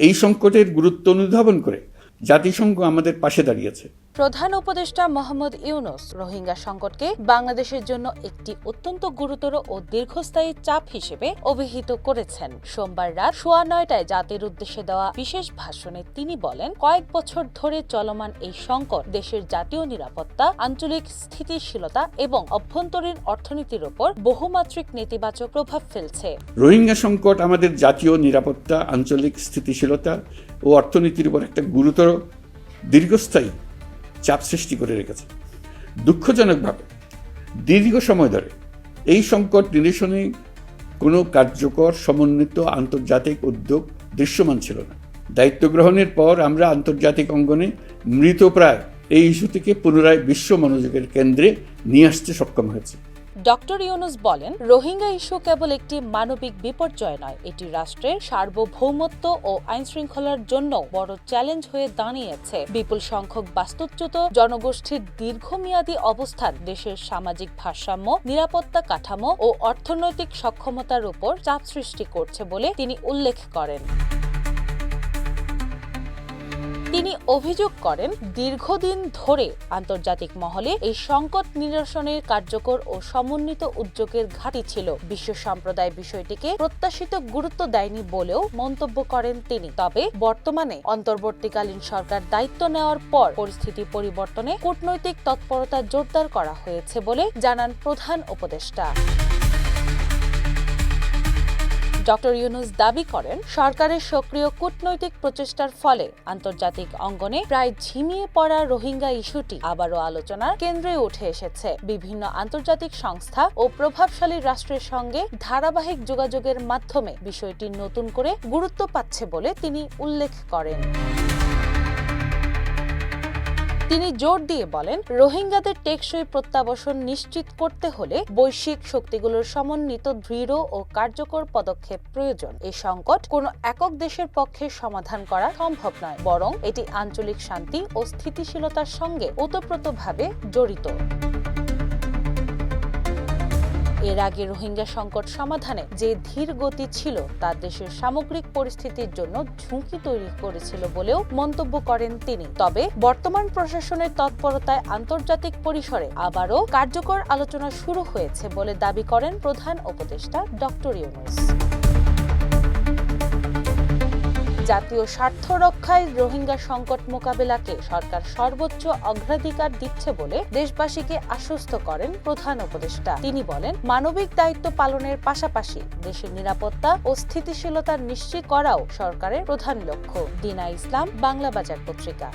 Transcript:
এই সংকটের গুরুত্ব অনুধাবন করে। জাতিসংঘ আমাদের পাশে দাঁড়িয়েছে প্রধান উপদেষ্টা মোহাম্মদ ইউনুস রোহিঙ্গা সংকটকে বাংলাদেশের জন্য একটি অত্যন্ত গুরুতর ও দীর্ঘস্থায়ী চাপ হিসেবে অভিহিত করেছেন। সোমবার রাত সোয়া নয়টায় জাতির উদ্দেশ্যে দেওয়া বিশেষ ভাষণে তিনি বলেন, কয়েক বছর ধরে চলমান এই সংকট দেশের জাতীয় নিরাপত্তা, আঞ্চলিক স্থিতিশীলতা এবং অভ্যন্তরীণ অর্থনীতির ওপর বহুমাত্রিক নেতিবাচক প্রভাব ফেলছে। রোহিঙ্গা সংকট আমাদের জাতীয় নিরাপত্তা, আঞ্চলিক স্থিতিশীলতা ও অর্থনীতির উপর একটা গুরুতর, দীর্ঘস্থায়ী চাপ সৃষ্টি করে রেখেছে। দুঃখজনকভাবে দীর্ঘ সময় ধরে এই সংকট নিরসনে কোনো কার্যকর, সমন্বিত আন্তর্জাতিক উদ্যোগ দৃশ্যমান ছিল না। দায়িত্ব গ্রহণের পর আমরা আন্তর্জাতিক অঙ্গনে মৃতপ্রায় এই ইস্যু থেকে পুনরায় বিশ্ব মনোযোগের কেন্দ্রে নিয়ে আসতে সক্ষম হয়েছে। ডক্টর ইউনুস বলেন, রোহিঙ্গা ইস্যু কেবল একটি মানবিক বিপর্যয় নয়, এটি রাষ্ট্রের সার্বভৌমত্ব ও আইন শৃঙ্খলার জন্য বড় চ্যালেঞ্জ হয়ে দাঁড়িয়েছে। বিপুল সংখ্যক বাস্তুচ্যুত জনগোষ্ঠীর দীর্ঘমেয়াদী অবস্থান, দেশের সামাজিক ভারসাম্য, নিরাপত্তা কাঠামো ও অর্থনৈতিক সক্ষমতার উপর চাপ সৃষ্টি করছে বলে তিনি উল্লেখ করেন। তিনি অভিযোগ করেন, দীর্ঘদিন ধরে আন্তর্জাতিক মহলে এই সংকট নিরসনের কার্যকর ও সমন্বিত উদ্যোগের ঘাঁটি ছিল। বিশ্ব সম্প্রদায় বিষয়টিকে প্রত্যাশিত গুরুত্ব দেয়নি বলেও মন্তব্য করেন তিনি। তবে বর্তমানে অন্তর্বর্তীকালীন সরকার দায়িত্ব নেওয়ার পর পরিস্থিতি পরিবর্তনে কূটনৈতিক তৎপরতা জোরদার করা হয়েছে বলে জানান প্রধান উপদেষ্টা। ডক্টর ইউনুস দাবি করেন, সরকারের সক্রিয় কূটনৈতিক প্রচেষ্টার ফলে আন্তর্জাতিক অঙ্গনে প্রায় ঝিমিয়ে পড়া রোহিঙ্গা ইস্যুটি আবারও আলোচনার কেন্দ্রে উঠে এসেছে। বিভিন্ন আন্তর্জাতিক সংস্থা ও প্রভাবশালী রাষ্ট্রের সঙ্গে ধারাবাহিক যোগাযোগের মাধ্যমে বিষয়টি নতুন করে গুরুত্ব পাচ্ছে বলে তিনি উল্লেখ করেন। তিনি জোর দিয়ে বলেন, রোহিঙ্গাদের টেকসই প্রত্যাবাসন নিশ্চিত করতে হলে বৈশ্বিক শক্তিগুলোর সমন্বিত দৃঢ় ও কার্যকর পদক্ষেপ প্রয়োজন। এই সংকট কোনো একক দেশের পক্ষে সমাধান করা সম্ভব নয়, বরং এটি আঞ্চলিক শান্তি ও স্থিতিশীলতার সঙ্গে ওতপ্রোতভাবে জড়িত। এর আগে রোহিঙ্গা সংকট সমাধানে যে ধীর গতি ছিল, তা দেশের সামগ্রিক পরিস্থিতির জন্য ঝুঁকি তৈরি করেছিল বলেও মন্তব্য করেন তিনি। তবে বর্তমান প্রশাসনের তৎপরতায় আন্তর্জাতিক পরিসরে আবারও কার্যকর আলোচনা শুরু হয়েছে বলে দাবি করেন প্রধান উপদেষ্টা ডক্টর ইউনুস। জাতীয় স্বার্থ রক্ষায় রোহিঙ্গা সংকট মোকাবেলাকে সরকার সর্বোচ্চ অগ্রাধিকার দিচ্ছে বলে দেশবাসীকে আশ্বস্ত করেন প্রধান উপদেষ্টা। তিনি বলেন, মানবিক দায়িত্ব পালনের পাশাপাশি দেশের নিরাপত্তা ও স্থিতিশীলতা নিশ্চিত করাও সরকারের প্রধান লক্ষ্য। দিনা ইসলাম, বাংলা বাজার পত্রিকা।